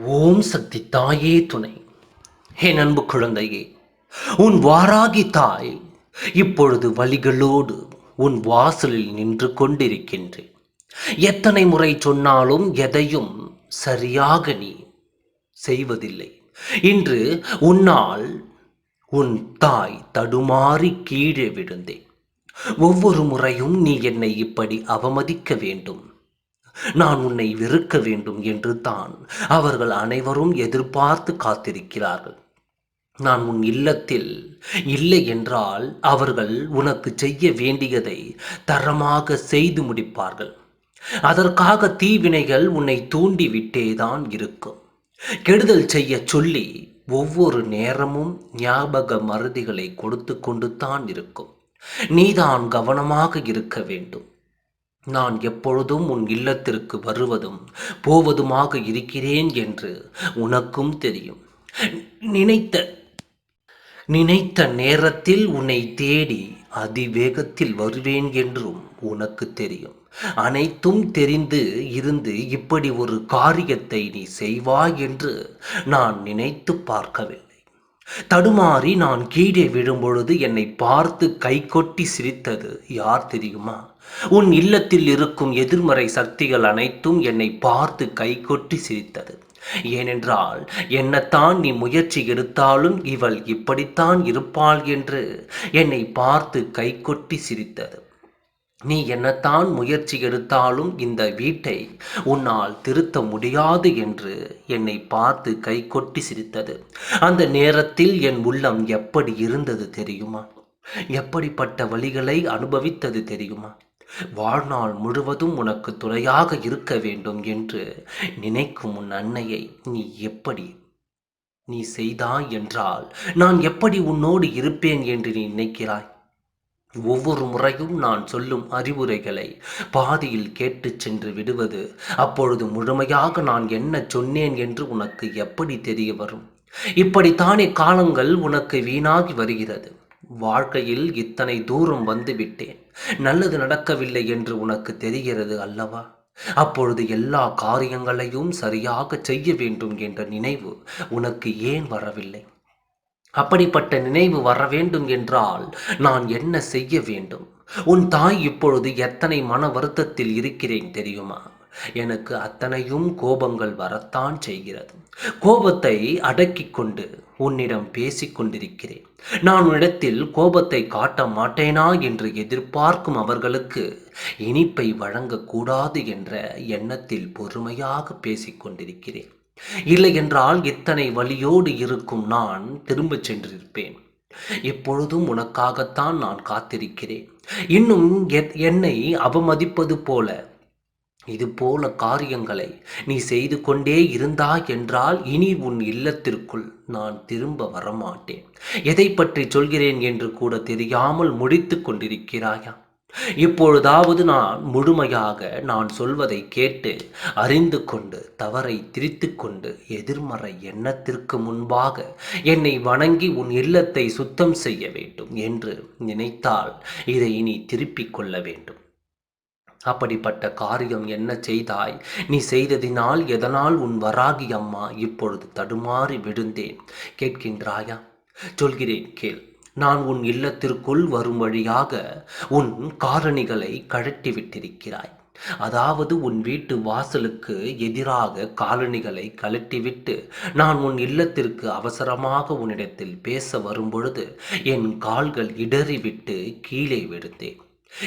ஓம் சக்தி தாயே துணை. என் அன்பு குழந்தையே உன் வாராகி தாய் இப்பொழுது வழிகளோடு உன் வாசலில் நின்று கொண்டிருக்கின்றேன். எத்தனை முறை சொன்னாலும் எதையும் சரியாக நீ செய்வதில்லை. இன்று உன்னால் உன் தாய் தடுமாறி கீழே விழுந்தேன். ஒவ்வொரு முறையும் நீ என்னை இப்படி அவமதிக்க வேண்டும். நான் உன்னை வெறுக்க வேண்டும் என்று தான் அவர்கள் அனைவரும் எதிர்பார்த்து காத்திருக்கிறார்கள். நான் உன் இல்லத்தில் இல்லை என்றால் அவர்கள் உனக்கு செய்ய வேண்டியதை தரமாக செய்து முடிப்பார்கள். அதற்காக தீவினைகள் உன்னை தூண்டிவிட்டேதான் இருக்கும். கெடுதல் செய்ய சொல்லி ஒவ்வொரு நேரமும் ஞாபக மருதிகளை கொடுத்து கொண்டு தான் இருக்கும். நீதான் கவனமாக இருக்க வேண்டும். நான் எப்பொழுதும் உன் இல்லத்திற்கு வருவதும் போவதுமாக இருக்கிறேன் என்று உனக்கும் தெரியும். நினைத்த நினைத்த நேரத்தில் உன்னை தேடி அதிவேகத்தில் வருவேன் என்றும் உனக்கு தெரியும். அனைத்தும் தெரிந்து இருந்து இப்படி ஒரு காரியத்தை நீ செய்வாய் என்று நான் நினைத்து பார்க்கவில்லை. தடுமாறி நான் கீழே விழும்பொழுது என்னை பார்த்து கைகொட்டி சிரித்தது யார் தெரியுமா? உன் இல்லத்தில் இருக்கும் எதிர்மறை சக்திகள் அனைத்தும் என்னை பார்த்து கைகொட்டி சிரித்தது. ஏனென்றால் என்னத்தான் நீ முயற்சி எடுத்தாலும் இவள் இப்படித்தான் இருப்பாள் என்று என்னை பார்த்து கைகொட்டி சிரித்தது. நீ என்னத்தான் முயற்சி எடுத்தாலும் இந்த வீட்டை உன்னால் திருத்த முடியாது என்று என்னை பார்த்து கைகொட்டி சிரித்தது. அந்த நேரத்தில் என் உள்ளம் எப்படி இருந்தது தெரியுமா? எப்படிப்பட்ட வழிகளை அனுபவித்தது தெரியுமா? வாழ்நாள் முழுவதும் உனக்கு துணையாக இருக்க வேண்டும் என்று நினைக்கும் உன் அன்னையை நீ எப்படி நீ செய்தாய் என்றால் நான் எப்படி உன்னோடு இருப்பேன் என்று நீ நினைக்கிறாய்? ஒவ்வொரு முறையும் நான் சொல்லும் அறிவுரைகளை பாதியில் கேட்டு சென்று விடுவது. அப்பொழுது முழுமையாக நான் என்ன சொன்னேன் என்று உனக்கு எப்படி தெரிய வரும்? இப்படித்தானே காலங்கள் உனக்கு வீணாகி வருகிறது. வாழ்க்கையில் இத்தனை தூரம் வந்து விட்டேன். நல்லது நடக்கவில்லை என்று உனக்கு தெரிகிறது அல்லவா? அப்பொழுது எல்லா காரியங்களையும் சரியாக செய்ய வேண்டும் என்ற நினைவு உனக்கு ஏன் வரவில்லை? அப்படிப்பட்ட நினைவு வர வேண்டும் என்றால் நான் என்ன செய்ய வேண்டும்? உன் தாய் இப்பொழுது எத்தனை மன வருத்தத்தில் இருக்கிறேன் தெரியுமா? எனக்கு அத்தனையும் கோபங்கள் வரத்தான் செய்கிறது. கோபத்தை அடக்கிக் கொண்டு உன்னிடம் பேசிக் கொண்டிருக்கிறேன். நான் உன்னிடத்தில் கோபத்தை காட்ட மாட்டேனா என்று எதிர்பார்க்கும் அவர்களுக்கு இனிப்பை வழங்கக்கூடாது என்ற எண்ணத்தில் பொறுமையாக பேசிக் கொண்டிருக்கிறேன். இல்லை என்றால் இத்தனை வழியோடு இருக்கும் நான் திரும்பச் சென்றிருப்பேன். எப்பொழுதும் உனக்காகத்தான் நான் காத்திருக்கிறேன். இன்னும் என்னை அவமதிப்பது போல. இது போல காரியங்களை நீ செய்து கொண்டே இருந்தாய் என்றால் இனி உன் இல்லத்திற்குள் நான் திரும்ப வரமாட்டேன். எதை பற்றி சொல்கிறேன் என்று கூட தெரியாமல் முடித்து கொண்டிருக்கிறாயா? இப்பொழுதாவது நான் முழுமையாக நான் சொல்வதை கேட்டு அறிந்து கொண்டு தவறை திரித்து கொண்டு எதிர்மறை எண்ணத்திற்கு முன்பாக என்னை வணங்கி உன் இல்லத்தை சுத்தம் செய்ய வேண்டும் என்று நினைத்தால் இதை நீ திருப்பிக் கொள்ள வேண்டும். அப்படிப்பட்ட காரியம் என்ன செய்தாய்? நீ செய்ததினால் எதனால் உன் வராகி அம்மா இப்பொழுது தடுமாறி விழுந்தேன்? கேட்கின்றாயா? சொல்கிறேன் கேள். நான் உன் இல்லத்திற்குள் வரும் வழியாக உன் காரணிகளை கழட்டி விட்டிருக்கிறாய் அதாவது உன் வீட்டு வாசலுக்கு எதிராக காலணிகளை கழட்டிவிட்டு நான் உன் இல்லத்திற்கு அவசரமாக உன்னிடத்தில் பேச வரும்பொழுது என் கால்கள் இடறிவிட்டு கீழே விழுந்தேன்.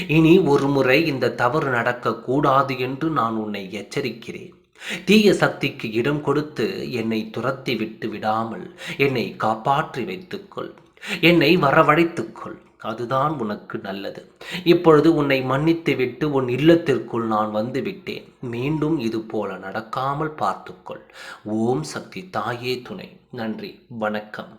இனி ஒருமுறை இந்த தவறு நடக்கக்கூடாது என்று நான் உன்னை எச்சரிக்கிறேன். தீய சக்திக்கு இடம் கொடுத்து என்னை துரத்தி விட்டு விடாமல் என்னை காப்பாற்றி வைத்துக்கொள். என்னை வரவழைத்துக்கொள். அதுதான் உனக்கு நல்லது. இப்பொழுது உன்னை மன்னித்து விட்டு உன் இல்லத்திற்குள் நான் வந்து விட்டேன் மீண்டும் இது போல நடக்காமல் பார்த்துக்கொள். ஓம் சக்தி தாயே துணை. நன்றி. வணக்கம்.